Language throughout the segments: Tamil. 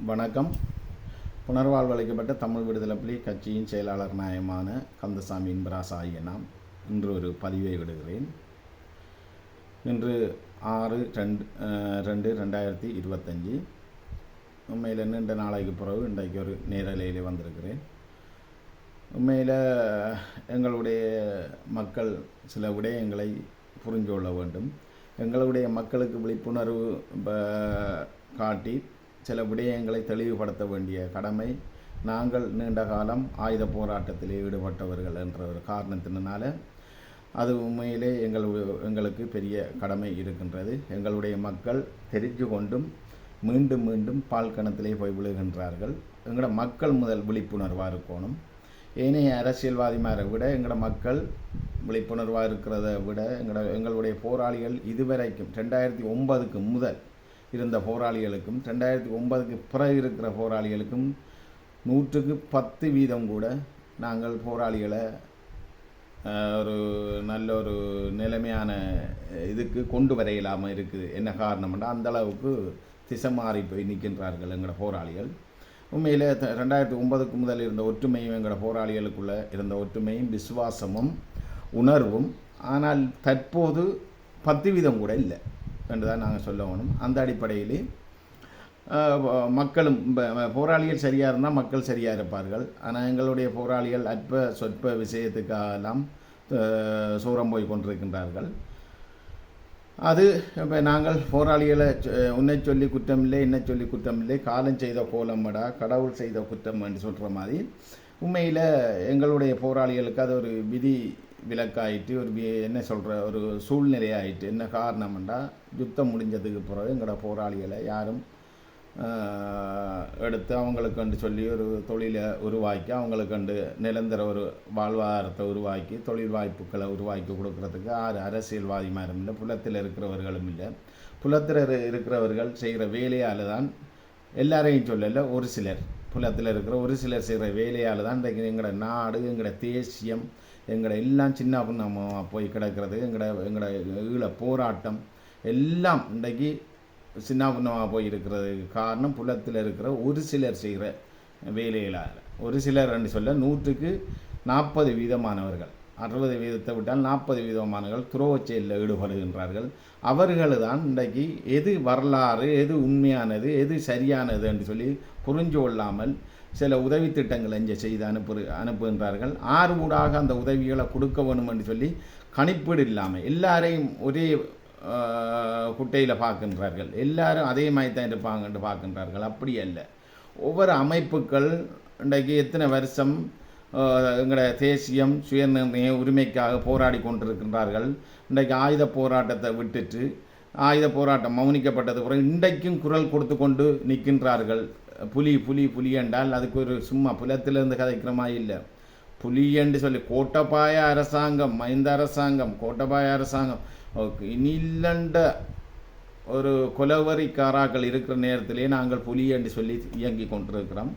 வணக்கம். புனர்வாழ்வளிக்கப்பட்ட தமிழ் விடுதலை புலி கட்சியின் செயலாளர் நியாயமான கந்தசாமி இன்பராஸ் ஆகிய நாம் இன்று ஒரு பதிவை விடுகிறேன். இன்று ஆறு ரெண்டு ரெண்டு ரெண்டாயிரத்தி இருபத்தஞ்சி. உண்மையில் நீண்ட நாளைக்கு பிறகு இன்றைக்கு ஒரு நேரலையிலே வந்திருக்கிறேன். உண்மையில் எங்களுடைய மக்கள் சில விடயங்களை புரிந்து கொள்ள வேண்டும். எங்களுடைய மக்களுக்கு விழிப்புணர்வு ப- காட்டி சில விடயங்களை தெளிவுபடுத்த வேண்டிய கடமை. நாங்கள் நீண்ட காலம் ஆயுத போராட்டத்தில் ஈடுபட்டவர்கள் என்ற ஒரு காரணத்தினால அது உண்மையிலே எங்கள் எங்களுக்கு பெரிய கடமை இருக்கின்றது. எங்களுடைய மக்கள் தெரிஞ்சு கொண்டும் மீண்டும் மீண்டும் பால் கணத்திலே போய் விழுகின்றார்கள். எங்களோட மக்கள் முதல் விழிப்புணர்வாக இருக்கணும். ஏனைய அரசியல்வாதிமாரை விட எங்களோட மக்கள் விழிப்புணர்வாக இருக்கிறத விட எங்களோட எங்களுடைய போராளிகள் இதுவரைக்கும் ரெண்டாயிரத்தி ஒன்பதுக்கு முதல் இருந்த போராளிகளுக்கும் ரெண்டாயிரத்தி ஒன்பதுக்கு பிறகு இருக்கிற போராளிகளுக்கும் நூற்றுக்கு பத்து வீதம் கூட நாங்கள் போராளிகளை ஒரு நல்ல ஒரு நிலைமையான இதுக்கு கொண்டு வர இல்லாமல் இருக்குது. என்ன காரணம்னா அந்தளவுக்கு திசை மாறி போய் நிற்கின்றார்கள் எங்களோட போராளிகள். உண்மையில் ரெண்டாயிரத்தி ஒன்பதுக்கு முதல் இருந்த ஒற்றுமையும் எங்களோட போராளிகளுக்குள்ள இருந்த ஒற்றுமையும் விசுவாசமும் உணர்வும் ஆனால் தற்போது பத்து வீதம் கூட இல்லை. என்று தான் நாங்கள் சொல்ல வேணும். அந்த அடிப்படையிலே மக்களும் போராளிகள் சரியாக இருந்தால் மக்கள் சரியாக இருப்பார்கள். ஆனால் எங்களுடைய போராளிகள் அற்ப சொற்ப விஷயத்துக்கெல்லாம் சூரம் போய் கொண்டிருக்கின்றார்கள். அது இப்போ நாங்கள் போராளிகளை உன்னை சொல்லி குற்றமில்லை என்ன சொல்லி குற்றமில்லை காலம் செய்த கோலமடா கடவுள் செய்த குற்றம் என்று சொல்கிற மாதிரி உண்மையில் எங்களுடைய போராளிகளுக்கு அது ஒரு விதி விலக்காயிட்டு ஒரு என்ன சொல்கிற ஒரு சூழ்நிலை ஆயிட்டு என்ன காரணம்டா யுத்தம் முடிஞ்சதுக்கு பிறகு எங்களோட போராளிகளை யாரும் எடுத்து அவங்களுக்கு கண்டு சொல்லி ஒரு தொழிலை உருவாக்கி அவங்களுக்கு கண்டு நிரந்தர ஒரு வாழ்வாதாரத்தை உருவாக்கி தொழில் வாய்ப்புகளை உருவாக்கி கொடுக்கறதுக்கு ஆறு அரசியல்வாதிமாரும் இல்லை புலத்தில் இருக்கிறவர்களும் இல்லை. புலத்தில் இரு- இருக்கிறவர்கள் செய்கிற வேலையால் தான் எல்லாரையும் சொல்லலை ஒரு சிலர். புலத்தில் இருக்கிற ஒரு சிலர் செய்கிற வேலையால் தான் இன்றைக்கு எங்களோட நாடு எங்களோட தேசியம் எங்களை எல்லாம் சின்ன பின்னமாக போய் கிடக்கிறது எங்களை எங்களோட ஈழ போராட்டம் எல்லாம் இன்றைக்கு சின்ன பின்னமாக போய் இருக்கிறதுக்கு காரணம் புலத்தில் இருக்கிற ஒரு சிலர் செய்கிற வேலைகளால் ஒரு சிலர் என்று சொல்ல நூற்றுக்கு நாற்பது வீதமானவர்கள். அறுபது வீதத்தை விட்டால் நாற்பது வீதமானவர்கள் துரோகச் செயலில் ஈடுபடுகின்றார்கள். அவர்கள் தான் இன்றைக்கு எது வரலாறு எது உண்மையானது எது சரியானது என்று சொல்லி புரிஞ்சு கொள்ளாமல் சில உதவி திட்டங்களை இங்கே செய்து அனுப்பு அனுப்புகின்றார்கள். ஆறு ஊடாக அந்த உதவிகளை கொடுக்க வேணும் என்று சொல்லி கணிப்பீடு இல்லாமல் எல்லாரையும் ஒரே குட்டையில் பார்க்கின்றார்கள். எல்லாரும் அதே மாதிரி தான் இருப்பாங்கன்னு பார்க்கின்றார்கள். அப்படி அல்ல. ஒவ்வொரு அமைப்புகள் இன்றைக்கு எத்தனை வருஷம் எங்களோட தேசியம் சுயநிர்ணய உரிமைக்காக போராடி கொண்டிருக்கின்றார்கள். இன்றைக்கு ஆயுத போராட்டத்தை விட்டுட்டு ஆயுத போராட்டம் மௌனிக்கப்பட்டது பிறகு இன்றைக்கும் குரல் கொடுத்து கொண்டு நிற்கின்றார்கள். புலி புலி புலி என்றால் அதுக்கு ஒரு சும்மா புலத்திலிருந்து கதைக்கிற மாதிரி இல்லை. புலி என்று சொல்லி கோட்டபாய அரசாங்கம் மைந்த அரசாங்கம் கோட்டபாய அரசாங்கம். ஓகே, இனி இல்லண்ட ஒரு கொலவரிக்காராக்கள் இருக்கிற நேரத்திலே நாங்கள் புலி என்று சொல்லி இயங்கி கொண்டிருக்கிறோம்.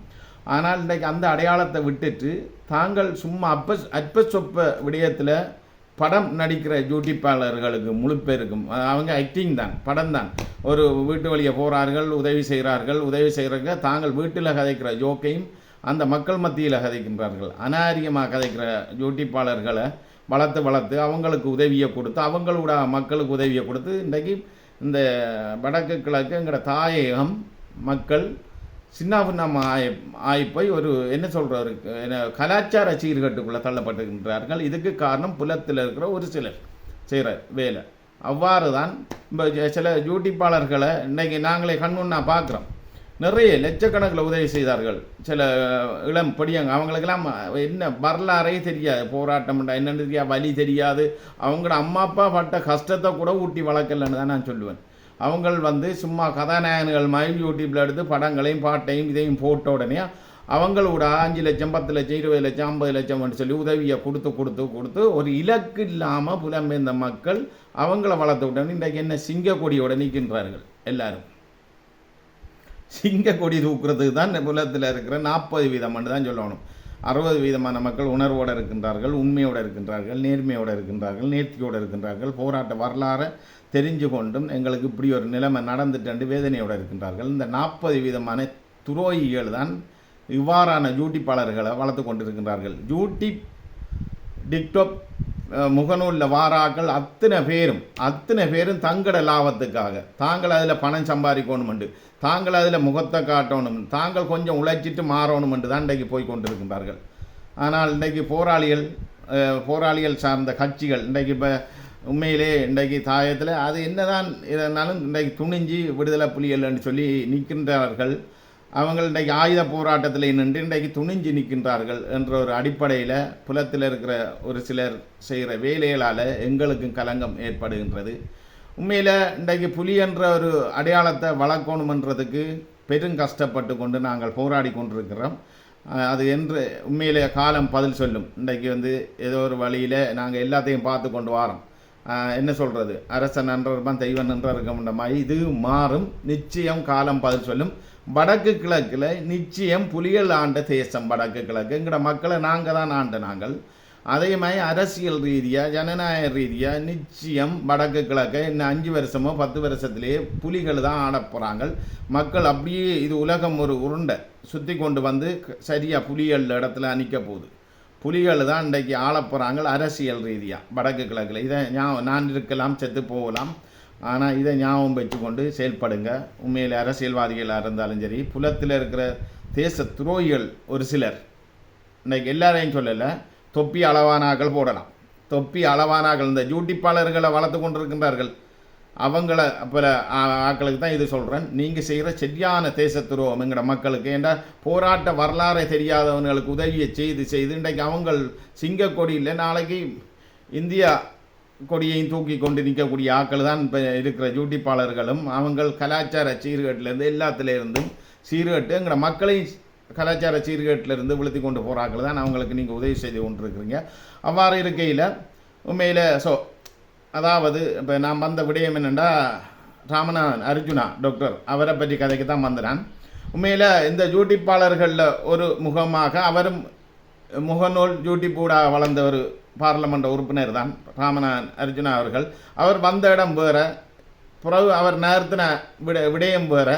ஆனால் இன்றைக்கு அந்த அடையாளத்தை விட்டுட்டு தாங்கள் சும்மா அப்ப அற்ப சொப்ப விடயத்தில் படம் நடிக்கிற ஜூட்டிப்பாளர்களுக்கு முழு பேருக்கும் அவங்க ஆக்டிங் தான் படம் தான். ஒரு வீட்டு வழியை போகிறார்கள் உதவி செய்கிறார்கள் உதவி செய்கிறாங்க தாங்கள் வீட்டில் கதைக்கிற ஜோக்கையும் அந்த மக்கள் மத்தியில் கதைக்கின்றார்கள். அநாரியமாக கதைக்கிற ஜூட்டிப்பாளர்களை வளர்த்து வளர்த்து அவங்களுக்கு உதவியை கொடுத்து அவங்களோட மக்களுக்கு உதவியை கொடுத்து இன்றைக்கு இந்த வடக்கு கிழக்கு தாயகம் மக்கள் சின்ன பின்னமா ஆயிப்போய் ஒரு என்ன சொல்கிறவரு என்ன கலாச்சார சீர்கட்டுக்குள்ளே தள்ளப்பட்டுகின்றார்கள் இதுக்கு காரணம் புலத்தில் இருக்கிற ஒரு சிலர் செய்கிற வேலை. அவ்வாறு தான் இப்போ சில யூடியூப்பாளர்களை இன்றைக்கி நாங்களே கண்ணுன்னா பார்க்குறோம். நிறைய லட்சக்கணக்கில் உதவி செய்தார்கள். சில இளம் படியாங்க அவங்களுக்கெல்லாம் என்ன வரலாறே தெரியாது. போராட்டம் என்னன்னு தெரியாது வலி தெரியாது. அவங்களோட அம்மா அப்பா பட்ட கஷ்டத்தை கூட ஊட்டி வளர்க்கலன்னு தான் நான் சொல்லுவேன். அவங்கள் வந்து சும்மா கதாநாயகன்கள் மாதிரி யூடியூப்பில் எடுத்து படங்களையும் பாட்டையும் இதையும் போட்ட உடனே அவங்களோட அஞ்சு லட்சம் பத்து லட்சம் இருபது லட்சம் ஐம்பது லட்சம்னு சொல்லி உதவியை கொடுத்து கொடுத்து கொடுத்து ஒரு இலக்கு இல்லாமல் புலம்பெயர்ந்த மக்கள் அவங்கள வளர்த்து உடனே இன்றைக்கு என்ன சிங்கக்கொடியோட நிற்கின்றார்கள் எல்லாரும். சிங்கக்கொடி தூக்குறதுக்கு தான் இந்த புலத்தில் இருக்கிற நாற்பது வீதம்னு தான் சொல்லணும். அறுபது வீதமான மக்கள் உணர்வோடு இருக்கின்றார்கள் உண்மையோடு இருக்கின்றார்கள் நேர்மையோடு இருக்கின்றார்கள் நேர்த்தியோடு இருக்கின்றார்கள். போராட்ட வரலாறை தெரிஞ்சு கொண்டும் எங்களுக்கு இப்படி ஒரு நிலைமை நடந்துட்டு வேதனையோடு இருக்கின்றார்கள். இந்த நாற்பது வீதமான துரோகிகள் தான் இவ்வாறான ஜூட்டிப்பாளர்களை வளர்த்து கொண்டிருக்கின்றார்கள். ஜூட்டி டிக்டாக் முகநூலில் வாராக்கள் அத்தனை பேரும் அத்தனை பேரும் தங்கட லாபத்துக்காக. தாங்கள் அதில் பணம் சம்பாதிக்கணுமெண்டு. தாங்கள் அதில் முகத்தை காட்டணும் தாங்கள் கொஞ்சம் உழைச்சிட்டு மாறணுமென்று தான் இன்றைக்கு போய் கொண்டிருக்கின்றார்கள். ஆனால் இன்றைக்கு போராளிகள் போராளிகள் சார்ந்த கட்சிகள் இன்றைக்கு இப்போ உண்மையிலே இன்றைக்கு தாயத்தில் அது என்னதான் இருந்தாலும் இன்றைக்கு துணிஞ்சு விடுதலை புலிகள்னு சொல்லி நிற்கின்றார்கள். அவங்கள் இன்றைக்கு ஆயுத போராட்டத்தில் நின்று இன்றைக்கு துணிஞ்சு நிற்கின்றார்கள் என்ற ஒரு அடிப்படையில் புலத்தில் இருக்கிற ஒரு சிலர் செய்கிற வேலைகளால் எங்களுக்கும் கலங்கம் ஏற்படுகின்றது. உண்மையில் இன்றைக்கு புலி என்ற ஒரு அடையாளத்தை வளர்க்கணுமன்றதுக்கு பெரும் கஷ்டப்பட்டு கொண்டு நாங்கள் போராடி கொண்டிருக்கிறோம். அது என்று உண்மையிலே காலம் பதில் சொல்லும். இன்றைக்கு வந்து ஏதோ ஒரு வழியில் நாங்கள் எல்லாத்தையும் பார்த்து கொண்டு வரோம். என்ன சொல்கிறது அரசன் நன்றர்பான் தெய்வம் நன்றருக்கம்ன்ற மாதிரி இது மாறும். நிச்சயம் காலம் பதில் சொல்லும். வடக்கு கிழக்கில் நிச்சயம் புலிகள் ஆண்ட தேசம் வடக்கு கிழக்குங்கிற மக்களை நாங்கள் தான் ஆண்ட நாங்கள். அதே மாதிரி அரசியல் ரீதியாக ஜனநாயக ரீதியாக நிச்சயம் வடக்கு கிழக்கு இன்னும் அஞ்சு வருஷமோ பத்து வருஷத்துலேயே புலிகள் தான் ஆடப் போகிறாங்க மக்கள் அப்படியே இது உலகம் ஒரு உருண்டை சுற்றி கொண்டு வந்து சரியாக புலிகள் இடத்துல அணிக்க போகுது. புலிகள் தான் இன்றைக்கு ஆள போகிறாங்க அரசியல் ரீதியாக வடக்கு கிழக்கில். இதை நான் நான் இருக்கலாம் செத்து போகலாம். ஆனால் இதை ஞாபகம் வச்சுக்கொண்டு செயல்படுங்க. உண்மையில் அரசியல்வாதிகளாக இருந்தாலும் சரி புலத்தில் இருக்கிற தேச துரோகிகள் ஒரு சிலர். இன்னைக்கு எல்லாரையும் சொல்லலை தொப்பி அளவானாக்கள் போடலாம். தொப்பி அளவானாக்கள் இந்த ஜூட்டிப்பாளர்களை வளர்த்து கொண்டிருக்கின்றார்கள். அவங்கள பல ஆக்களுக்கு தான் இது சொல்கிறேன் நீங்கள் செய்கிற சரியான தேச துரோகம் மக்களுக்கு ஏன்னா போராட்ட வரலாறை தெரியாதவங்களுக்கு உதவியை செய்து செய்து இன்றைக்கு அவங்கள் சிங்கக்கொடியில் நாளைக்கு இந்தியா கொடியையும் தூக்கி கொண்டு நிற்கக்கூடிய ஆக்கள் தான் இப்போ இருக்கிற ஜூட்டிப்பாளர்களும் அவங்கள் கலாச்சார சீர்கேட்டிலேருந்து எல்லாத்துலேருந்தும் சீர்கேட்டு எங்களோட மக்களையும் கலாச்சார சீர்கேட்டிலேருந்து விழுத்தி கொண்டு போகிறாக்கள் தான் அவங்களுக்கு நீங்கள் உதவி செய்து கொண்டிருக்கிறீங்க. அவ்வாறு இருக்கையில் உண்மையில் ஸோ அதாவது இப்போ நான் வந்த விடயம் என்னென்னா ராமநாதன் அர்ஜுனா டாக்டர் அவரை பற்றி கதைக்கு தான் வந்தேன். உண்மையில் இந்த ஜூட்டிப்பாளர்களில் ஒரு முகமாக அவரும் முகநூல் யூடியூப்பூடாக வளர்ந்த ஒரு பார்லமெண்ட் உறுப்பினர் தான் ராமநாதன் அர்ஜுனா அவர்கள். அவர் வந்த இடம் வேற. பிறகு அவர் நேர்த்தின விட விடயம் வேற.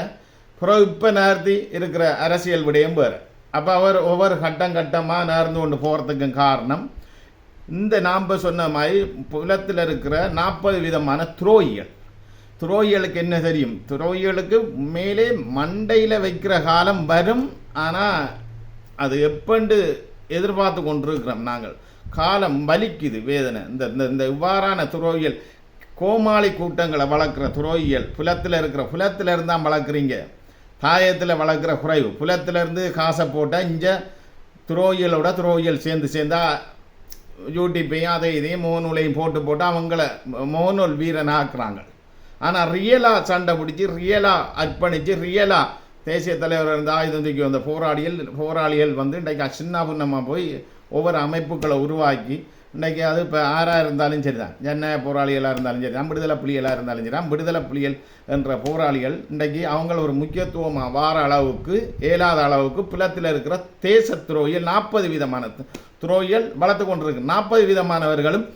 பிறகு இப்போ நேர்த்தி இருக்கிற அரசியல் விடயம் வேறு. அப்போ அவர் ஒவ்வொரு கட்டம் கட்டமாக நேர்ந்து கொண்டு போகிறதுக்கும் காரணம் இந்த நாம் சொன்ன மாதிரி புலத்தில் இருக்கிற நாற்பது விதமான துரோகிகள். துரோகிகளுக்கு என்ன தெரியும்? துரோகிகளுக்கு மேலே மண்டையில் வைக்கிற காலம் வரும். ஆனால் அது எப்பண்டு எதிர்பார்த்து கொண்டிருக்கிறோம் நாங்கள். காலம் வலிக்குது வேதனை. இந்த இந்த இந்த இவ்வாறான துரோகிகள் கோமாளி கூட்டங்களை வளர்க்குற துரோகிகள் புலத்தில் இருக்கிற புலத்தில் இருந்தால் வளர்க்குறீங்க. தாயத்தில் வளர்க்குற குறைவு. புலத்திலேருந்து காசை போட்டால் இங்கே துரோகிகளோட துரோகிகள் சேர்ந்து சேர்ந்தால் யூடிப்பையும் அதை இதையும் மோனூலையும் போட்டு போட்டு அவங்கள மோனூல் வீரன் ஆக்குறாங்க. ஆனால் ரியலாக சண்டை பிடிச்சி ரியலாக அர்ப்பணித்து ரியலாக தேசிய தலைவர் இருந்த ஆயுதம் தூக்கி வந்த போராளிகள் போராளிகள் வந்து இன்றைக்கு சின்ன புண்ணமாக போய் ஒவ்வொரு அமைப்புகளை உருவாக்கி இன்றைக்கி அது இப்போ ஆறாக இருந்தாலும் சரி தான் ஜனநாயக போராளிகளாக இருந்தாலும் சரி தான் விடுதலை புலிகளாக இருந்தாலும் சரி தான் விடுதலை புலிகள் என்ற போராளிகள் இன்றைக்கி அவங்கள ஒரு முக்கியத்துவமாக வார அளவுக்கு இயலாத அளவுக்கு புலத்தில் இருக்கிற தேச துரோகிகள் நாற்பது விதமான துரோகிகள் வளர்த்து கொண்டிருக்கு. நாற்பது விதமானவர்களும்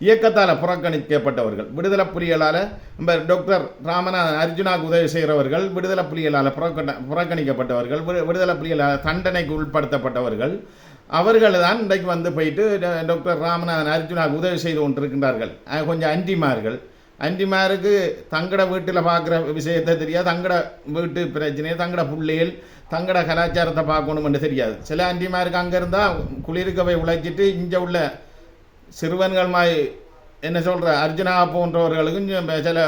இயக்கத்தால் புறக்கணிக்கப்பட்டவர்கள். விடுதலை புலிகளால் நம்ம டாக்டர் ராமநாதன் அர்ஜுனாவுக்கு உதவி செய்கிறவர்கள் விடுதலை புலிகளால் புறக்கண புறக்கணிக்கப்பட்டவர்கள் விடு- விடுதலை புலிகளால் தண்டனைக்கு உட்படுத்தப்பட்டவர்கள் அவர்கள் தான் இன்றைக்கு வந்து போயிட்டு டாக்டர் ராமநாதன் அர்ஜுனாவுக்கு உதவி செய்து கொண்டிருக்கின்றார்கள். கொஞ்சம் அன்றிமார்கள் அன்றிமாருக்கு தங்கட வீட்டில் பார்க்குற விஷயத்தை தெரியாது தங்கட வீட்டு பிரச்சனையை தங்கட பிள்ளைகள் தங்கட கலாச்சாரத்தை பார்க்கணும்னு தெரியாது. சில அன்றிமாருக்கு அங்கே இருந்தால் குளிருக்கு போய் உழைச்சிட்டு இங்கே உள்ள சிறுவன்கள் மாதிரி என்ன சொல்கிற அர்ஜுனா போன்றவர்களுக்கும் சில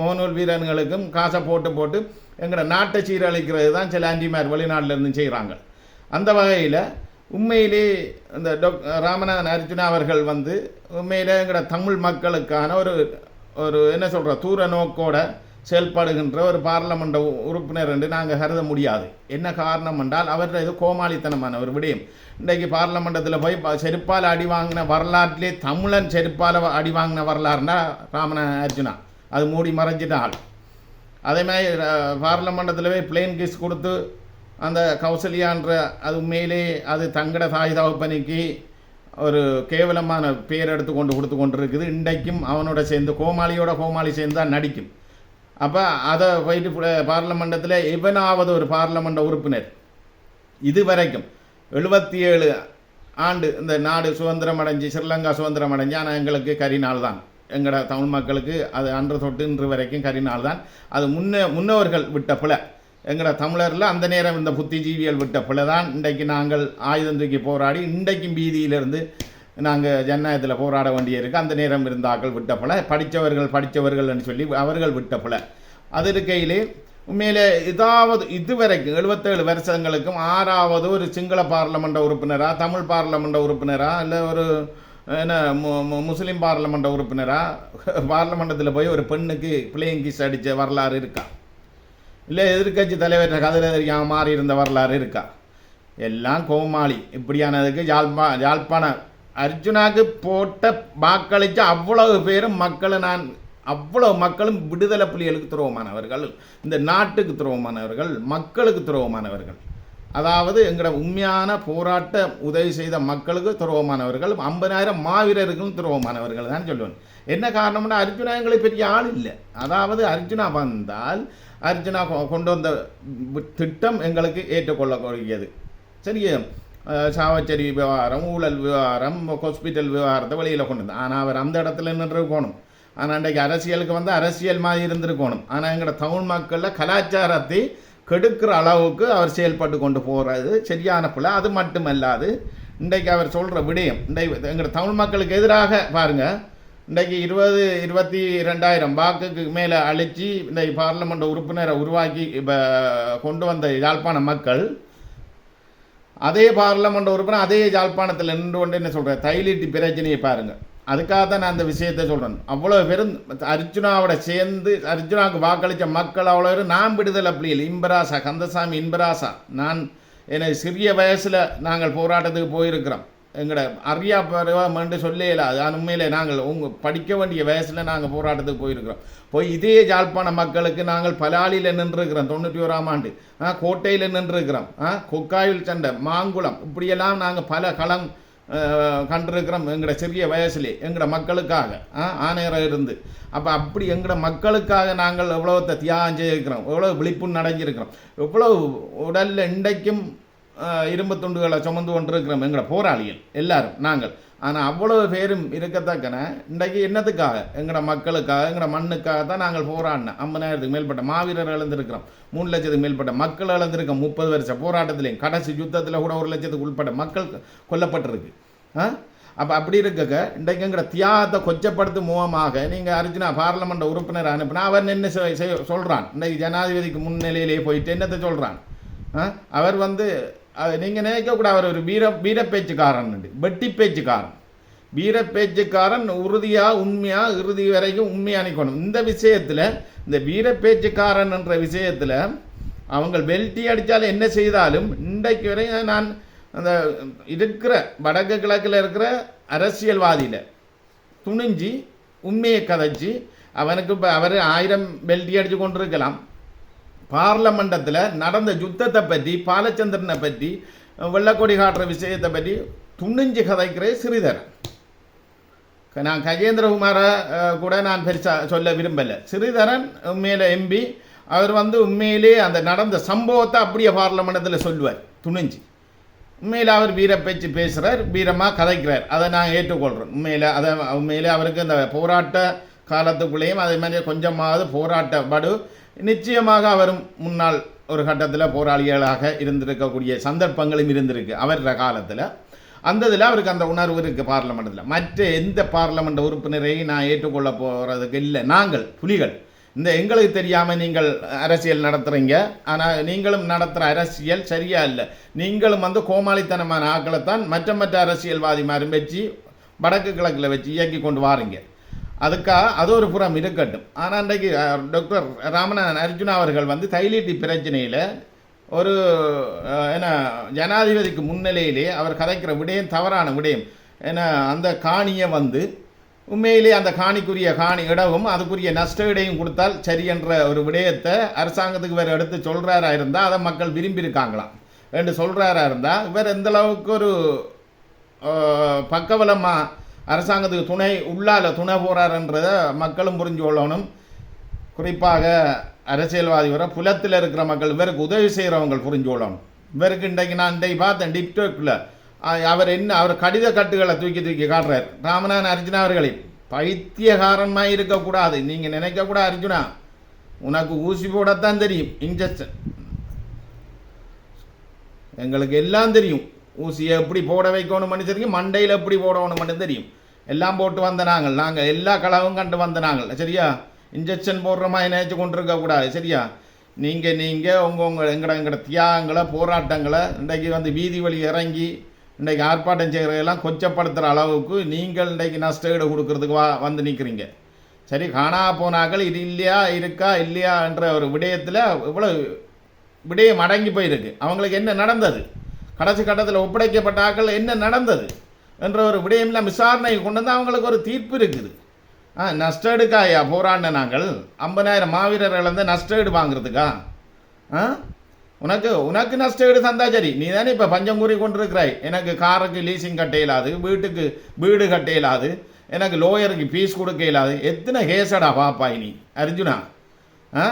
மோனூல் வீரன்களுக்கும் காசை போட்டு போட்டு எங்களோட நாட்டை சீரழிக்கிறது தான் சில ஆண்டிமார் வெளிநாட்டிலேருந்து செய்கிறாங்க அந்த வகையில் உண்மையிலே இந்த டாக் ராமநாதன் அர்ஜுனா அவர்கள் வந்து உண்மையிலே எங்களோட தமிழ் மக்களுக்கான ஒரு ஒரு என்ன சொல்கிற தூர நோக்கோட செயல்படுகின்ற ஒரு பார்லமெண்ட உ- உறுப்பினர் என்று நாங்கள் கருத முடியாது. என்ன காரணம் என்றால் அவர்கள் இது கோமாளித்தனமான ஒரு விடயம். இன்றைக்கு பார்லமெண்டத்தில் போய் செருப்பால் அடி வாங்கின வரலாற்றிலே தமிழன் செருப்பால் அடி வாங்கின வரலாறுனா ராமநாதன் அர்ஜுனா. அது மூடி மறைஞ்சிட்ட ஆள் அதே மாதிரி பார்லமெண்டத்தில் போய் பிளேன் கிஸ் கொடுத்து அந்த கௌசல்யான்ற அது உண்மையிலே அது தங்கட தாய் தகப்பனுக்கு ஒரு கேவலமான பேர் எடுத்து கொண்டு கொடுத்து கொண்டிருக்குது. இன்றைக்கும் அவனோட சேர்ந்து கோமாளியோட கோமாளி சேர்ந்து தான் நடிக்கும். அப்போ அதை போயிட்டு பார்லமெண்டத்தில் எவனாவது ஒரு பார்லமெண்ட உறுப்பினர். இதுவரைக்கும் எழுபத்தி ஏழு ஆண்டு இந்த நாடு சுதந்திரம் அடைஞ்சு ஸ்ரீலங்கா சுதந்திரம் அடைஞ்சு ஆனால் எங்களுக்கு கரிநாள் தான் எங்களோட தமிழ் மக்களுக்கு அது அன்று தொட்டு இன்று வரைக்கும் கரிநாள் தான் அது முன்ன முன்னோர்கள் விட்ட பிள்ளை எங்களோட தமிழரில் அந்த நேரம் இந்த புத்திஜீவிகள் விட்ட பிள்ளை தான் இன்றைக்கு நாங்கள் ஆயுதம் தூக்கி போராடி இன்றைக்கும் வீதியிலிருந்து நாங்கள் ஜனநாயகத்தில் போராட வேண்டியிருக்கு அந்த நேரம் இருந்தாக்கள் விட்ட பிழை. படித்தவர்கள் படித்தவர்கள்னு சொல்லி அவர்கள் விட்ட பிழை. அது இருக்கையிலே உண்மையிலே இதாவது இதுவரைக்கும் எழுபத்தேழு வருஷங்களுக்கும் ஆறாவது ஒரு சிங்கள பார்லமெண்ட் உறுப்பினராக தமிழ் பார்லமெண்ட் உறுப்பினராக இல்லை ஒரு என்ன மு- மு- முஸ்லீம் பார்லமெண்ட் உறுப்பினராக பார்லமெண்டத்தில் போய் ஒரு பெண்ணுக்கு பிளேயிங் கிஸ் அடித்த வரலாறு இருக்கா? இல்லை எதிர்க்கட்சி தலைவர் கதிர மாறி இருந்த வரலாறு இருக்கா? எல்லாம் கோமாளி. இப்படியானதுக்கு யாழ்ப்பா யாழ்ப்பாண அர்ஜுனாக்கு போட்ட வாக்களித்த அவ்வளவு பேரும் மக்களை நான் அவ்வளவு மக்களும் விடுதலை புலிகளுக்கு துரோகமானவர்கள் இந்த நாட்டுக்கு துரோகமானவர்கள் மக்களுக்கு துரோகமானவர்கள். அதாவது எங்களோட உண்மையான போராட்ட உதவி செய்த மக்களுக்கு துரோகமானவர்கள் ஐம்பதாயிரம் மாவீரர்களும் துரோகமானவர்கள் தான் சொல்லுவேன். என்ன காரணம்னா அர்ஜுனா எங்களுக்கு பெரிய ஆள் இல்லை. அதாவது அர்ஜுனா வந்தால் அர்ஜுனா கொண்டு வந்த திட்டம் எங்களுக்கு ஏற்றுக்கொள்ளக்கூடியது. சரியா? சாவச்சரி சாவச்சேரி விவகாரம் ஊழல் விவகாரம் ஹாஸ்பிட்டல் விவகாரத்தை வெளியில் கொண்டு வந்தோம் ஆனால் அவர் அந்த இடத்துல நின்றுருக்கணும் ஆனால் இன்றைக்கு அரசியலுக்கு வந்து அரசியல் மாதிரி இருந்திருக்கணும். ஆனால் எங்களோட தமிழ் மக்களில் கலாச்சாரத்தை கெடுக்கிற அளவுக்கு அவர் செயல்பட்டு கொண்டு போகிறது சரியான பிள்ளை அது மட்டுமல்லாது இன்றைக்கு அவர் சொல்கிற விடயம் இன்றைக்கு எங்களோட தமிழ் மக்களுக்கு எதிராக பாருங்கள் இன்றைக்கு இருபது இருபத்தி ரெண்டாயிரம் வாக்குக்கு மேலே அழித்து இந்த பார்லமெண்ட் உறுப்பினரை உருவாக்கி இப்போ கொண்டு வந்த யாழ்ப்பாண மக்கள் அதே பார்லமெண்ட் உறுப்பினர் அதே யாழ்ப்பாணத்தில் நின்று கொண்டு என்ன சொல்கிறேன் தைலீட்டு பிரச்சனையை பாருங்கள் அதுக்காக தான் நான் அந்த விஷயத்தை சொல்கிறேன் அவ்வளோ பெரும் அர்ஜுனாவோட சேர்ந்து அர்ஜுனாவுக்கு வாக்களித்த மக்கள் அவ்வளோ பேரும் நான் விடுதலை புலிகள் இன்பராசா கந்தசாமி இன்பராசா நான் என்னை சிறிய வயசில் நாங்கள் போராட்டத்துக்கு போயிருக்கிறோம். எங்களோட அரியா பருவம்னு என்று சொல்லல அது உண்மையிலே நாங்கள் உங்கள் படிக்க வேண்டிய வயசில் நாங்கள் போராட்டத்துக்கு போயிருக்கிறோம். போய் இதே யாழ்ப்பாண மக்களுக்கு நாங்கள் பலாலியில் நின்றுருக்கிறோம். தொண்ணூற்றி ஓராம் ஆண்டு. ஆ கோட்டையில் நின்றுருக்கிறோம். ஆ கொக்காயில் சண்டை மாங்குளம் இப்படியெல்லாம் நாங்கள் பல களம் கண்டிருக்கிறோம் எங்களோட சிறிய வயசுலே எங்களோட மக்களுக்காக. ஆ ஆணையராக இருந்து. அப்போ அப்படி எங்களோட மக்களுக்காக நாங்கள் எவ்வளோ தியாகம் செய்திருக்கிறோம். எவ்வளோ விழிப்புண் அடைஞ்சிருக்கிறோம். எவ்வளோ உடலில் இன்றைக்கும் இரும்பு துண்டுகளை சுமந்து கொண்டிருக்கிறோம் எங்களோட போராளிகள் எல்லாரும் நாங்கள். ஆனால் அவ்வளவு பேரும் இருக்கத்தக்கன. இன்றைக்கு என்னத்துக்காக? எங்களோட மக்களுக்காக எங்களோட மண்ணுக்காக தான் நாங்கள் போராடினோம். ஐம்பதாயிரத்துக்கு மேற்பட்ட மாவீரர் இழந்திருக்கிறோம். மூணு லட்சத்துக்கு மேற்பட்ட மக்கள் இழந்திருக்கோம் முப்பது வருஷ போராட்டத்திலையும் கடைசி யுத்தத்தில் கூட ஒரு லட்சத்துக்கு உட்பட்ட மக்கள் கொல்லப்பட்டிருக்கு. ஆ? அப்போ அப்படி இருக்கக்க இன்றைக்கு எங்களோட தியாகத்தை கொச்சப்படுத்தும் மூலமாக நீங்கள் அர்ஜுனா பார்லமெண்ட் உறுப்பினர் அனுப்பினா அவர் என்ன செய்- செய்- இன்றைக்கு ஜனாதிபதிக்கு முன்னிலையிலேயே போயிட்டு என்னத்தை சொல்கிறான் ஆ? அவர் வந்து நீங்கள் நினைக்கக்கூடாது அவர் ஒரு வீர வீர பேச்சுக்காரன் வெட்டி பேச்சுக்காரன் வீர பேச்சுக்காரன் உறுதியாக உண்மையாக இறுதி வரைக்கும் உண்மையாக நிற்கணும் இந்த விஷயத்தில் இந்த வீர பேச்சுக்காரன் என்ற விஷயத்தில் அவங்க வெல்ட்டி அடித்தாலும் என்ன செய்தாலும் இன்றைக்கு வரையும் நான் அந்த இருக்கிற வடக்கு கிழக்கில் இருக்கிற அரசியல்வாதியில் துணிஞ்சு உண்மையை கதைச்சி அவனுக்கு இப்போ அவர் ஆயிரம் வெல்ட்டி அடித்து கொண்டிருக்கலாம். பார்லமெண்டத்தில் நடந்த யுத்தத்தை பற்றி பாலச்சந்திரனை பற்றி வெள்ளக்கொடி காட்டுற விஷயத்தை பற்றி துணிஞ்சு கதைக்கிற சிறிதரன். நான் கஜேந்திரகுமாரை கூட நான் பெருசாக சொல்ல விரும்பலை. சிறிதரன் உண்மையில் எம்பி அவர் வந்து உண்மையிலே அந்த நடந்த சம்பவத்தை அப்படியே பார்லமெண்டத்தில் சொல்லுவார் துணிஞ்சு. உண்மையில் அவர் வீர பேச்சு பேசுகிறார் வீரமாக கதைக்கிறார். அதை நான் ஏற்றுக்கொள்கிறேன் உண்மையில் அதை உண்மையிலே அவருக்கு இந்த போராட்ட காலத்துக்குள்ளேயும் அதே மாதிரி கொஞ்சமாவது போராட்டப்படு. நிச்சயமாக அவரும் முன்னாள் ஒரு கட்டத்தில் போராளிகளாக இருந்திருக்கக்கூடிய சந்தர்ப்பங்களும் இருந்திருக்கு அவர காலத்தில். அந்த இதில் அவருக்கு அந்த உணர்வு இருக்குது பார்லமெண்ட்டில் மற்ற எந்த பார்லமெண்ட் உறுப்பினரையும் நான் ஏற்றுக்கொள்ள போகிறதுக்கு இல்லை. நாங்கள் புலிகள். இந்த எங்களுக்கு தெரியாமல் நீங்கள் அரசியல் நடத்துகிறீங்க ஆனால் நீங்களும் நடத்துகிற அரசியல் சரியா இல்லை. நீங்களும் வந்து கோமாளித்தனமான ஆக்களைத்தான் மற்ற மற்ற அரசியல்வாதி மாதிரி வச்சு வடக்கு கிழக்கில் வச்சு இயக்கி கொண்டு வாரீங்க. அதுக்காக அது ஒரு புறம் இருக்கட்டும். ஆனால் அன்றைக்கு டாக்டர் ராமநாதன் அர்ஜுனா அவர்கள் வந்து தைலீட்டி பிரச்சனையில் ஒரு என்ன ஜனாதிபதிக்கு முன்னிலையிலே அவர் கதைக்கிற விடயம் தவறான விடயம். ஏன்னா அந்த காணியை வந்து உண்மையிலே அந்த காணிக்குரிய காணி இடவும் அதுக்குரிய நஷ்ட இடையும் கொடுத்தால் சரி என்ற ஒரு விடயத்தை அரசாங்கத்துக்கு வேறு எடுத்து சொல்கிறாரா இருந்தால் அதை மக்கள் விரும்பியிருக்காங்களாம். என்று சொல்கிறாரா இருந்தால் இவர் எந்தளவுக்கு ஒரு பக்கவலமாக பக்கபலமாக அரசாங்கத்துக்கு துணை உள்ளால துணை போகிறாருன்றதை மக்களும் புரிஞ்சு கொள்ளணும். குறிப்பாக அரசியல்வாதி வர புலத்தில் இருக்கிற மக்கள் இவருக்கு உதவி செய்கிறவங்க புரிஞ்சோளணும் இவருக்கு இன்றைக்கு நான் இன்றைக்கு பார்த்தேன் டிப்டோக்கில் அவர் என்ன அவர் கடித கட்டுகளை தூக்கி தூக்கி காட்டுறார். ராமநாதன் அர்ஜுனா அவர்களை பைத்தியகாரமாக இருக்கக்கூடாது. நீங்கள் நினைக்கக்கூடாது அர்ஜுனா உனக்கு ஊசி போடத்தான் தெரியும் இன்ஜெக்ஷன் எங்களுக்கு எல்லாம் தெரியும். ஊசியை எப்படி போட வைக்கணும்னு தெரியும்? மண்டையில் எப்படி போடணும்னு தெரியும். எல்லாம் போட்டு வந்த நாங்கள். நாங்கள் எல்லா களவும் கண்டு வந்த நாங்கள். சரியா? இன்ஜெக்ஷன் போடுற மாதிரி நினைச்சு கொண்டு சரியா? நீங்கள் நீங்கள் உங்கள் உங்கள் எங்கட எங்கட தியாகங்களை போராட்டங்களை இன்றைக்கு வந்து வீதி வழி இறங்கி இன்றைக்கு ஆர்ப்பாட்டம் செய்கிறதெல்லாம் கொச்சப்படுத்துகிற அளவுக்கு நீங்கள் இன்றைக்கு நஷ்டஈடு கொடுக்கறதுக்கு வா வந்து நிற்கிறீங்க சரி காணா போனாக்கள் இது இல்லையா இருக்கா இல்லையா என்ற ஒரு விடயத்தில் இவ்வளோ விடயம் அடங்கி போயிருக்கு. அவங்களுக்கு என்ன நடந்தது? கடைசி கட்டத்தில் ஒப்படைக்கப்பட்ட ஆக்கள் என்ன நடந்தது என்ற ஒரு விடயம்லாம் விசாரணை கொண்டு வந்து அவங்களுக்கு ஒரு தீர்ப்பு இருக்குது. ஆ நஷ்டஈடுக்காயா போராடின நாங்கள்? ஐம்பதாயிரம் மாவீரர்கள் வந்து நஷ்டஈடு வாங்குறதுக்கா? ஆ? உனக்கு உனக்கு நஷ்டஈடு தந்தா சரி. நீ தானே இப்போ பஞ்சம் கூறி கொண்டிருக்கிறாய். எனக்கு காருக்கு லீசிங் கட்ட இயலாது வீட்டுக்கு வீடு கட்ட இயலாது எனக்கு லோயருக்கு ஃபீஸ் கொடுக்க இயலாது. எத்தனை கேசடா பாப்பாய் நீ அர்ஜுனா ஆ?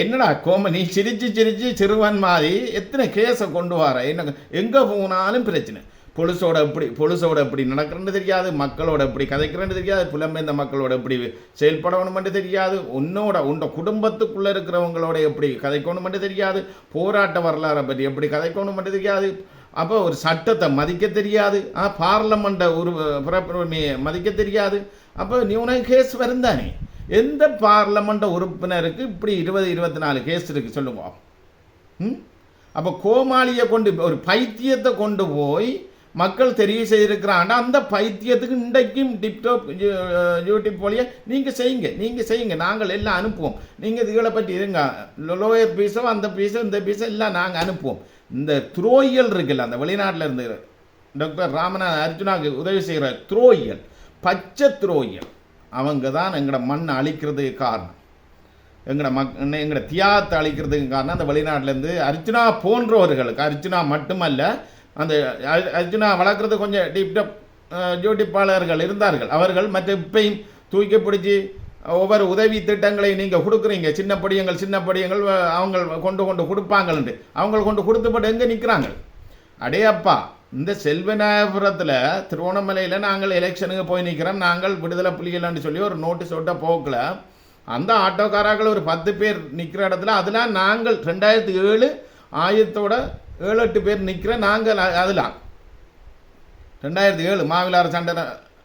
என்னடா கோம நீ சிரிச்சு சிரிச்சு சிறுவன் மாதிரி எத்தனை கேஸை கொண்டு வர? என்ன எங்கே போனாலும் பிரச்சனை. பொலிசோட எப்படி பொலிசோட எப்படி நடக்கிறன்னு தெரியாது மக்களோட எப்படி கதைக்கிறேன்னு தெரியாது புலம்பெயர்ந்த மக்களோட எப்படி செயல்படணுமென்று தெரியாது உன்னோட உன்னோட குடும்பத்துக்குள்ளே இருக்கிறவங்களோட எப்படி கதைக்கணுமென்று தெரியாது போராட்ட வரலாறை பற்றி எப்படி கதைக்கணுமென்று தெரியாது. அப்போ ஒரு சட்டத்தை மதிக்க தெரியாது ஆ பார்லமெண்ட்டை ஒரு பிறப்புரிமையை மதிக்க தெரியாது. அப்போ நீ உனக்கு கேஸ் வருந்தானே. எந்த பார்லமெண்ட் உறுப்பினருக்கு இப்படி இருபது இருபத்தி நாலு கேஸ் இருக்குது சொல்லுங்க. ம்? அப்போ கோமாளியை கொண்டு ஒரு பைத்தியத்தை கொண்டு போய் மக்கள் தெரிவு செய்திருக்கிறாங்க அந்த பைத்தியத்துக்கு இன்றைக்கும் டிப்டாப் யூடியூப் வழியாக நீங்கள் செய்யுங்க நீங்கள் செய்யுங்க நாங்கள் எல்லாம் அனுப்புவோம். நீங்கள் இதுகளை பற்றி இருங்க. லோயர் பீஸோ அந்த பீஸோ இந்த பீஸோ எல்லாம் நாங்கள் அனுப்புவோம். இந்த துரோயியல் இருக்குல்ல அந்த வெளிநாட்டில் இருந்து டாக்டர் ராமநாத் அர்ஜுனாவுக்கு உதவி செய்கிற துரோயியல் பச்சை துரோயியல் அவங்க தான் எங்களோட மண்ணை அழிக்கிறதுக்கு காரணம். எங்களோட மக் எங்களோட தியாகத்தை அழிக்கிறதுக்கு காரணம். அந்த வெளிநாட்டிலேருந்து அர்ஜுனா போன்றவர்களுக்கு அர்ஜுனா மட்டுமல்ல அந்த அர்- அர்ஜுனா வளர்க்குறது கொஞ்சம் டிப்டப் ஜோட்டிப்பாளர்கள் இருந்தார்கள். அவர்கள் மற்ற இப்பையும் தூக்கி பிடிச்சி ஒவ்வொரு உதவி திட்டங்களை நீங்கள் கொடுக்குறீங்க. சின்ன படியங்கள் சின்ன படியங்கள் அவங்க கொண்டு கொண்டு கொடுப்பாங்கள்ண்டு அவங்க கொண்டு கொடுத்துப்பட்டு எங்கே நிற்கிறாங்க அடேயப்பா இந்த செல்வநாயபுரத்தில் திருவண்ணாமலையில் நாங்கள் எலெக்ஷனுக்கு போய் நிற்கிறோம் நாங்கள் விடுதலை புலிகள்னு சொல்லி ஒரு நோட்டீஸ் விட்ட போக்கில் அந்த ஆட்டோக்காரர்கள் ஒரு பத்து பேர் நிற்கிற இடத்துல அதெல்லாம் நாங்கள் ரெண்டாயிரத்தி ஏழு ஆயிரத்தோட ஏழு எட்டு பேர் நிற்கிற நாங்கள் அதெல்லாம் ரெண்டாயிரத்தி ஏழு மாவிலார் சண்டை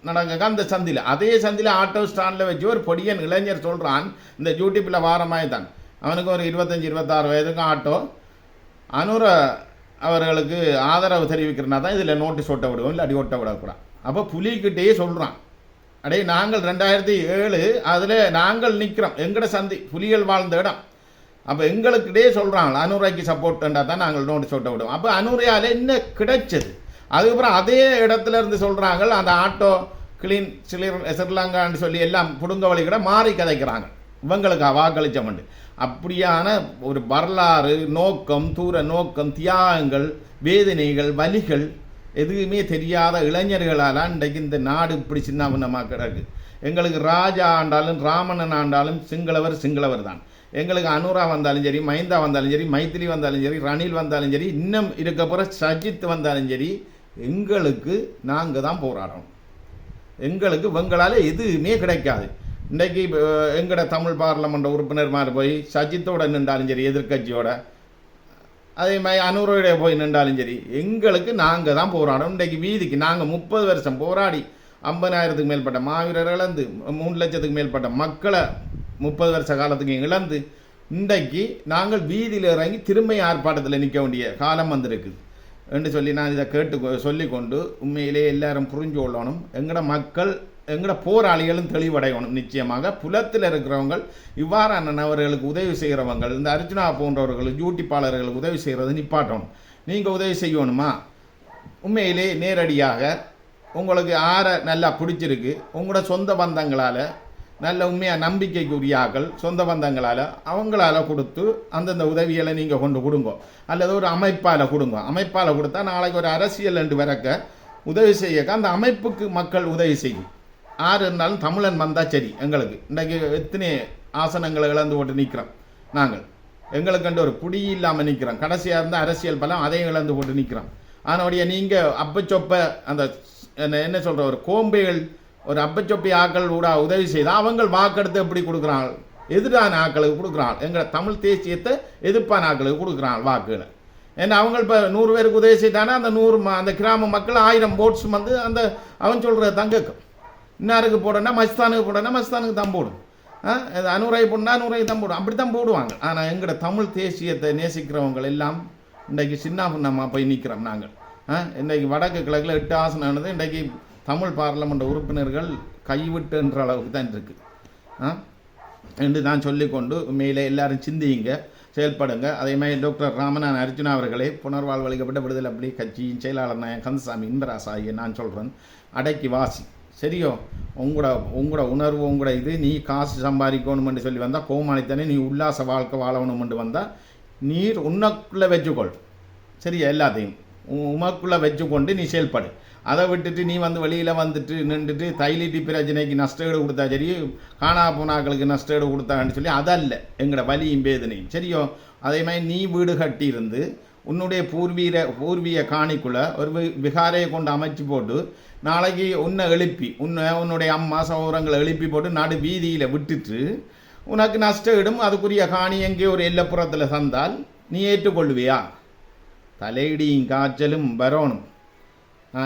நடக்க அந்த சந்தியில் அதே சந்தியில் ஆட்டோ ஸ்டாண்டில் வச்சு ஒரு பொடியன் இளைஞர் சொல்கிறான் இந்த யூடியூப்பில் வாரமாய் தான். அவனுக்கு ஒரு இருபத்தஞ்சி இருபத்தாறு வயதுக்கு ஆட்டோ. அனுர அவர்களுக்கு ஆதரவு தெரிவிக்கிறனா தான் இதில் நோட்டீஸ் ஓட்ட விடுவோம் இல்லை அடி ஓட்ட விடக்கூடாது. அப்போ புலிகிட்டேயே சொல்கிறான் அடே நாங்கள் ரெண்டாயிரத்தி ஏழு அதில் நாங்கள் நிற்கிறோம். எங்கட சந்தி புலிகள் வாழ்ந்த இடம். அப்போ எங்களுக்கிட்டே சொல்கிறாங்க அனுரைக்கு சப்போர்ட் தான் நாங்கள் நோட்டீஸ் ஓட்ட விடுவோம். அப்போ அனுரையால் என்ன கிடைச்சது? அதுக்கப்புறம் அதே இடத்துல இருந்து சொல்கிறாங்க அந்த ஆட்டோ கிளீன் சிலிர் ஸ்ரீலங்கான்னு சொல்லி எல்லாம் புடுங்க வழிகிட மாறி கதைக்கிறாங்க. இவங்களுக்கு வாக்களிச்சமண்டு அப்படியான ஒரு வரலாறு நோக்கம் தூர நோக்கம் தியாகங்கள் வேதனைகள் வலிகள் எதுவுமே தெரியாத இளைஞர்களால் இன்றைக்கு இந்த நாடு இப்படி சின்னாபின்னமாக கிடக்கு. எங்களுக்கு ராஜா ஆண்டாலும் ராமணன் ஆண்டாலும் சிங்களவர் சிங்களவர் தான். எங்களுக்கு அனுரா வந்தாலும் சரி மைந்தா வந்தாலும் சரி மைத்திரி வந்தாலும் சரி ரணில் வந்தாலும் சரி இன்னும் இருக்க போகிற சஜித் வந்தாலும் சரி எங்களுக்கு நாங்கள் தான் போராடணும். எங்களுக்கு உங்களால் எதுவுமே கிடைக்காது. இன்றைக்கு எங்கட தமிழ் பார்லமெண்ட் உறுப்பினர் மாதிரி போய் சஜித்தோட நின்றாலும் சரி எதிர்கட்சியோட அதே மாதிரி அனுரோட போய் நின்றாலும் சரி எங்களுக்கு நாங்கள் தான் போராடணும். இன்றைக்கு வீதிக்கு நாங்கள் முப்பது வருஷம் போராடி ஐம்பதாயிரத்துக்கு மேற்பட்ட மாவீரர் இழந்து மூணு லட்சத்துக்கு மேற்பட்ட மக்களை முப்பது வருஷ காலத்துக்கு இழந்து இன்றைக்கு நாங்கள் வீதியில் இறங்கி திரும்ப ஆர்ப்பாட்டத்தில் நிற்க வேண்டிய காலம் வந்திருக்குது. என்று சொல்லி நான் இதை கேட்டு சொல்லிக்கொண்டு உண்மையிலே எல்லாரும் புரிஞ்சு கொள்ளணும். எங்கட மக்கள் எங்களோட போராளிகளும் தெளிவடையணும் நிச்சயமாக. புலத்தில் இருக்கிறவங்க இவ்வாறான நபர்களுக்கு உதவி செய்கிறவங்க இந்த அர்ஜுனா போன்றவர்கள் யூடிப்பாளர்களுக்கு உதவி செய்கிறது நிப்பாட்டணும். நீங்கள் உதவி செய்யணுமா? உண்மையிலே நேரடியாக உங்களுக்கு ஆற நல்லா பிடிச்சிருக்கு. உங்களோட சொந்த பந்தங்களால் நல்ல உண்மையாக நம்பிக்கைக்குரியாக்கள் சொந்த பந்தங்களால் அவங்களால கொடுத்து அந்தந்த உதவிகளை நீங்கள் கொண்டு கொடுங்க. அல்லது ஒரு அமைப்பால் கொடுங்க. அமைப்பால் கொடுத்தா நாளைக்கு ஒரு அரசியல் என்று வரக்க உதவி செய்யக்க அந்த அமைப்புக்கு மக்கள் உதவி செய்யும். யார் இருந்தாலும் தமிழன் வந்தால் சரி எங்களுக்கு. இன்றைக்கு எத்தனை ஆசனங்களை இழந்து போட்டு நிற்கிறோம்? நாங்கள். எங்களுக்குண்டு ஒரு குடி இல்லாமல் நிற்கிறோம். கடைசியாக இருந்தால் அரசியல் பலம் அதையும் இழந்து போட்டு நிற்கிறோம். அதனுடைய நீங்கள் அப்பச்சொப்ப அந்த என்ன என்ன சொல்கிற ஒரு கோம்பைகள் ஒரு அப்பச்சொப்பி ஆக்கள் கூட உதவி செய்தால் அவங்க வாக்கெடுத்து எப்படி கொடுக்குறாங்க எதிரான ஆக்களுக்கு கொடுக்குறாங்க எங்கள் தமிழ் தேசியத்தை எதிர்ப்பான ஆக்களுக்கு கொடுக்குறாங்க வாக்குகளை. ஏன்னா அவங்க இப்போ நூறு பேருக்கு உதவி செய்தானே அந்த நூறு அந்த கிராம மக்கள் ஆயிரம் போட்ஸ் வந்து அந்த அவன் சொல்கிற தங்கக்கும். இன்னாருக்கு போடணும்னா மஸ்தானுக்கு போடணும்னா மஸ்தானுக்கு தான் போடும். இது அனுரை போடனா அனுரைக்கு தான் போடும். அப்படி தான் போடுவாங்க. ஆனால் எங்களோட தமிழ் தேசியத்தை நேசிக்கிறவங்க எல்லாம் இன்றைக்கு சின்ன பின்னமாக போய் நிற்கிறோம் நாங்கள். ஆ? இன்றைக்கு வடக்கு கிழக்கில் எட்டு ஆசனம்னது இன்றைக்கு தமிழ் பார்லமெண்ட் உறுப்பினர்கள் கைவிட்டுன்ற அளவுக்கு தான் இருக்குது ஆ? என்று நான் சொல்லிக்கொண்டு உண்மையிலே எல்லாரும் சிந்தியுங்க செயல்படுங்க. அதே மாதிரி டாக்டர் ராமநாதன் அர்ஜுனா அவர்களே புனர்வாழ்வளிக்கப்பட்ட விடுதலை அப்படி கட்சியின் செயலாளர் நாயன் கந்தசாமி இந்திராஸ் நான் சொல்கிறேன் அடக்கி வாசி. சரியோ? உங்களோட உங்களோட உணர்வு உங்களோட இது நீ காசு சம்பாதிக்கணும்னு சொல்லி வந்தால் கோமாளித்தனே நீ உல்லாச வாழ்க்கை வாழணும்னு வந்தால் நீர் உன்னக்குள்ளே வச்சுக்கொள். சரியா? எல்லாத்தையும். உமக்குள்ளே வச்சு கொண்டு நீ செயல்படு. அதை விட்டுட்டு நீ வந்து வெளியில் வந்துட்டு நின்றுட்டு தைலிட்டு பிரச்சனைக்கு நஷ்டஈடு கொடுத்தா சரி காணா போனாக்களுக்கு நஷ்டஈடு கொடுத்தான்னு சொல்லி அதல்ல. எங்களோட வலியும் வேதனையும். சரியோ? அதே மாதிரி நீ வீடு கட்டியிருந்து உன்னுடைய பூர்வீக பூர்வீக காணிக்குள்ள ஒரு விகாரையை கொண்டு அமைச்சு போட்டு நாளைக்கு உன்னை எழுப்பி உன்னை உன்னுடைய அம்மா சகோதரங்களை எழுப்பி போட்டு நடு வீதியில் விட்டுட்டு உனக்கு நஷ்டஈடும் அதுக்குரிய காணி எங்கேயோ ஒரு எல்லப்புறத்தில் தந்தால் நீ ஏற்றுக்கொள்வியா தலையிடியும் காய்ச்சலும் வரணும்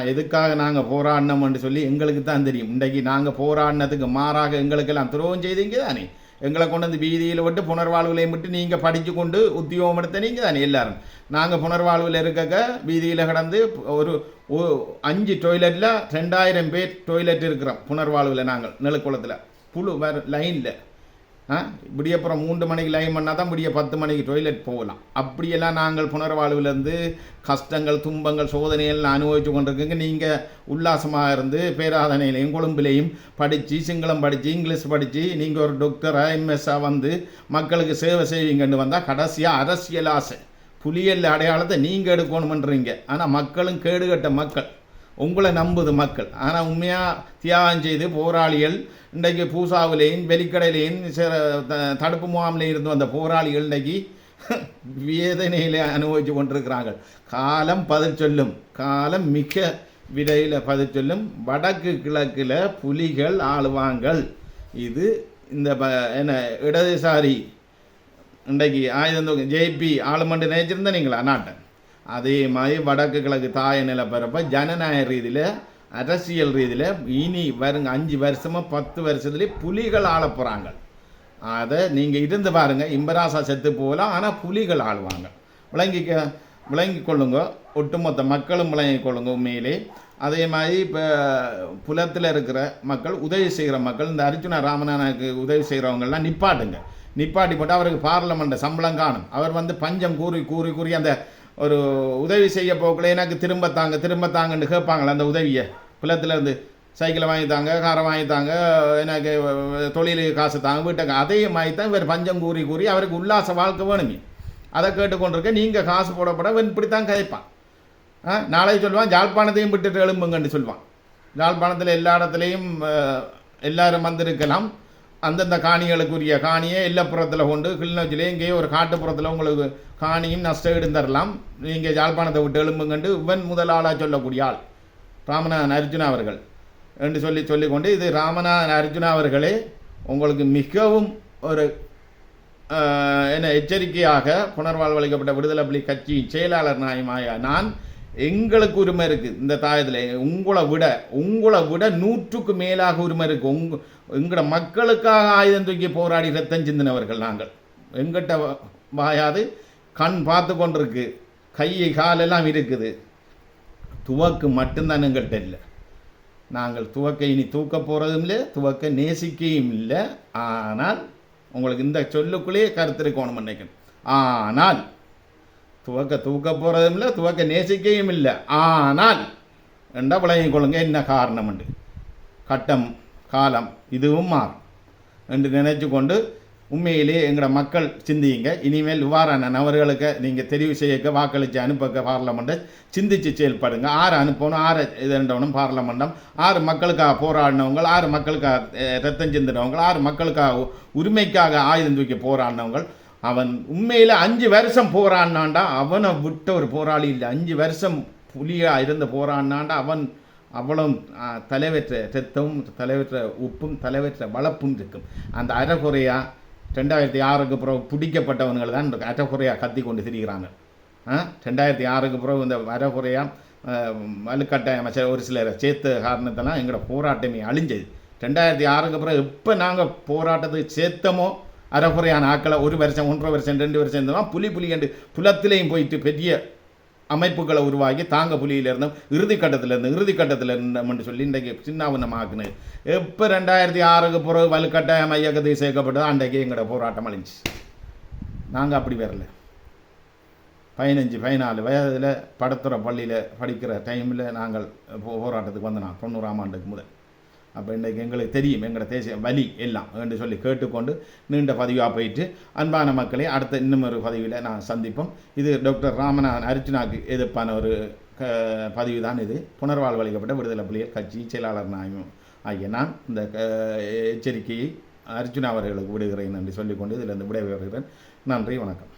எதுக்காக நாங்கள் போராடினோம்னு சொல்லி எங்களுக்கு தான் தெரியும். இன்றைக்கு நாங்கள் போராடினதுக்கு மாறாக எங்களுக்கெல்லாம் துரோகம் செய்தீங்க தானே? எங்களை கொண்டு வந்து வீதியில் விட்டு புனர்வாழ்வுகளை விட்டு நீங்கள் படித்து கொண்டு உத்தியோகம் எடுத்த நீங்கள் தானே எல்லாரும். நாங்கள் புனர்வாழ்வில் இருக்க வீதியில் கிடந்து ஒரு அஞ்சு டொய்லெட்டில் ரெண்டாயிரம் பேர் டொய்லெட் இருக்கிறோம். புனர்வாழ்வில் நாங்கள் நெலுக்குளத்தில் புழு வேறு லைனில் ஆ? விடியப்புறம் மூன்று மணிக்கு லைன் பண்ணால் தான் விடிய பத்து மணிக்கு டொய்லெட் போகலாம். அப்படியெல்லாம் நாங்கள் புனர்வாழ்விலேருந்து கஷ்டங்கள் துன்பங்கள் சோதனைகள் அனுபவித்து கொண்டிருக்கீங்க நீங்கள் உல்லாசமாக இருந்து பேராதனையிலையும் கொழும்புலேயும் படித்து சிங்களம் படித்து இங்கிலீஷ் படித்து நீங்கள் ஒரு டாக்டராக எம்எஸ்ஸாக வந்து மக்களுக்கு சேவை செய்வீங்கன்னு வந்தால் கடைசியாக அரசியல் ஆசை. புலியல் அடையாளத்தை நீங்கள் எடுக்கணுமன்றீங்க. ஆனால் மக்களும் கேடுகட்ட மக்கள். உங்களை நம்புது மக்கள். ஆனால் உண்மையாக தியாகம் செய்து போராளிகள் இன்றைக்கு பூசாவிலேயும் வெலிக்கடையிலேயும் சில த- தடுப்பு முகாமிலையும் இருந்து வந்த போராளிகள் இன்றைக்கு வேதனையில் அனுபவித்து கொண்டிருக்கிறார்கள். காலம் பதில் சொல்லும். காலம் மிக்க விடையில் பதில் சொல்லும். வடக்கு கிழக்கில் புலிகள் ஆளுவாங்கள். இது இந்த ப- என்ன இடதுசாரி இன்றைக்கு ஆயுதம் ஜேபி ஆளுமண்டு நினைச்சிருந்தா நீங்களா? நாட்டை அதே மாதிரி வடக்கு கிழக்கு தாய நிலப்பரப்ப ஜனநாயக ரீதியில் அரசியல் ரீதியில் இனி வருங்க அஞ்சு வருஷமாக பத்து வருஷத்துலேயே புலிகள் ஆள போகிறாங்க அதை நீங்கள் இருந்து பாருங்க இம்பராசா செத்து போகலாம் ஆனால் புலிகள் ஆளுவாங்க. விளங்கிக்க விளங்கி கொள்ளுங்க ஒட்டுமொத்த மக்களும் விளங்கி கொள்ளுங்க உண்மையிலே. அதே மாதிரி இப்போ புலத்தில் இருக்கிற மக்கள் உதவி செய்கிற மக்கள் இந்த அர்ஜுனா ராமநாதனுக்கு உதவி செய்கிறவங்கெல்லாம் நிப்பாட்டுங்க. நிப்பாட்டி போட்டு அவருக்கு பார்லமெண்ட்டை சம்பளம் காணும். அவர் வந்து பஞ்சம் கூறி கூறி கூறி அந்த ஒரு உதவி செய்ய போக்கில் எனக்கு திரும்ப தாங்க திரும்ப தாங்கன்னு கேட்பாங்களே அந்த உதவியை. புலத்தில் இருந்து சைக்கிளை வாங்கி தாங்க காரை வாங்கி தாங்க எனக்கு தொழிலுக்கு காசு தாங்க வீட்டுக்கு அதே மாதிரி தான் இவர் பஞ்சம் கூறி கூறி அவருக்கு உல்லாச வாழ்க்கை வேணுமே. அதை கேட்டுக்கொண்டிருக்க நீங்கள் காசு போடப்பட இவன் இப்படி தான் கதைப்பான். ஆ நாளைக்கு சொல்லுவான் ஜாழ்ப்பாணத்தையும் விட்டுட்டு எழும்புங்கன்னு சொல்லுவான் ஜாழ்ப்பாணத்தில் எல்லா இடத்துலையும் எல்லாரும் வந்திருக்கலாம். அந்தந்த காணிகளுக்குரிய காணியை எல்லப்புறத்தில் கொண்டு கிளிநொச்சிலே எங்கேயோ ஒரு காட்டுப்புறத்தில் உங்களுக்கு காணியும் நஷ்டம் தரலாம். நீங்கள் யாழ்ப்பாணத்தை விட்டு எழும்புங்கண்டு இவன் முதலாளாக சொல்லக்கூடிய ஆள் ராமநாதன் அர்ஜுனா அவர்கள். என்று சொல்லி சொல்லிக்கொண்டு இது ராமநாதன் அர்ஜுனா அவர்களே உங்களுக்கு மிகவும் ஒரு என்ன எச்சரிக்கையாக புனர்வாழ்வளிக்கப்பட்ட விடுதலை புலி கட்சி செயலாளர் நாயமாய நான் எங்களுக்கு உரிமை இருக்குது இந்த தாயத்தில் உங்களை விட உங்களை விட நூற்றுக்கு மேலாக உரிமை இருக்குது உங்க எங்களோட மக்களுக்காக ஆயுதம் தூக்கி போராடி ரத்தம் சிந்தினவர்கள் நாங்கள். எங்கிட்ட வாயாது. கண் பார்த்து கொண்டிருக்கு. கை காலெல்லாம் இருக்குது துவக்கு மட்டும்தான் எங்கள்கிட்ட இல்லை. நாங்கள் துவக்க இனி தூக்க போகிறதும் இல்லை துவக்க நேசிக்கையும் இல்லை. ஆனால் உங்களுக்கு இந்த சொல்லுக்குள்ளேயே கருத்திருக்கணும் நினைக்கணும் ஆனால் துவக்க தூக்க போகிறதும் இல்லை துவக்க நேசிக்கையும் இல்லை. ஆனால் என்றா விளங்கிக் கொள்ளுங்க என்ன காரணம் உண்டு கட்டம் காலம் இதுவும் மாறும். என்று நினைச்சு கொண்டு உண்மையிலேயே எங்களோட மக்கள் சிந்தியுங்க. இனிமேல் இவ்வாறான நபர்களுக்கு நீங்கள் தெரிவு செய்யக்க வாக்களித்து அனுப்பக்க பார்லமெண்ட்டை சிந்திச்சு செயல்படுங்க. ஆறு அனுப்பணும் ஆறு இதுண்டவனும் பார்லமெண்டம். ஆறு மக்களுக்காக போராடினவங்க ஆறு மக்களுக்காக ரத்தம் சிந்தினவங்க ஆறு மக்களுக்காக உரிமைக்காக ஆயுதம் தூக்கி போராடினவங்க. அவன் உண்மையில் அஞ்சு வருஷம் போராடினான்டா. அவனை விட்ட ஒரு போராளி இல்லை. அஞ்சு வருஷம் புலியாக இருந்து போராடினான்டா. அவன் அவ்வளவு தலைவற்ற ரத்தமும் தலைவற்ற உப்பும் தலைவற்ற வளப்பும் இருக்கும். அந்த அறகுறையாக ரெண்டாயிரத்தி ஆறுக்கு பிறகு பிடிக்கப்பட்டவன்கள் தான் இந்த அறகுறையா கத்தி கொண்டு திரிகிறாங்க. ஆ? ரெண்டாயிரத்தி ஆறுக்கு பிறகு இந்த அறகுறையா வலுக்கட்டாயம் அமைச்சர் ஒரு சிலரை சேர்த்த காரணத்தெல்லாம் எங்களோட போராட்டமே அழிஞ்சது. ரெண்டாயிரத்தி ஆறுக்கு பிறகு எப்போ நாங்கள் போராட்டத்துக்கு சேர்த்தமோ அறகுறையான ஆக்களை ஒரு வருஷம் ஒன்றரை வருஷம் ரெண்டு வருஷம் இருந்தோம்னா புலி புலி என்று புலத்திலையும் போயிட்டு பெரிய அமைப்புகளை உருவாக்கி தாங்க புலியில் இருந்தோம் இறுதி இருந்து இறுதி கட்டத்தில் சொல்லி இன்றைக்கு சின்னாவனமாக்குனு எப்போ ரெண்டாயிரத்தி ஆறுக்கு பிறகு வலுக்கட்டாய மையக்கத்தை சேர்க்கப்பட்டது அன்றைக்கு எங்களோட போராட்டம் அழிஞ்சு நாங்கள் அப்படி வரல. பதினஞ்சு பதினாலு வயதில் படத்துற பள்ளியில் படிக்கிற டைமில் நாங்கள் போராட்டத்துக்கு வந்தோம் தொண்ணூறாம் ஆண்டுக்கு முதல். அப்போ இன்றைக்கு எங்களுக்கு தெரியும் எங்களோட தேசிய வலி எல்லாம் என்று சொல்லி கேட்டுக்கொண்டு நீண்ட பதிவாக போயிட்டு அன்பான மக்களை அடுத்த இன்னும் ஒரு பதிவில் நான் சந்திப்போம். இது டாக்டர் ராமநாதன் அர்ஜுனாக்கு எதிர்ப்பான ஒரு க பதிவு தான் இது புனர்வாழ்வளிக்கப்பட்ட விடுதலை புலிகள் கட்சி செயலாளர் நாயும் ஆகிய நான் இந்த எச்சரிக்கையை அர்ஜுனா அவர்களுக்கு விடுகிறேன் என்று சொல்லிக்கொண்டு இதிலிருந்து விடைபெறுகிறேன். நன்றி வணக்கம்.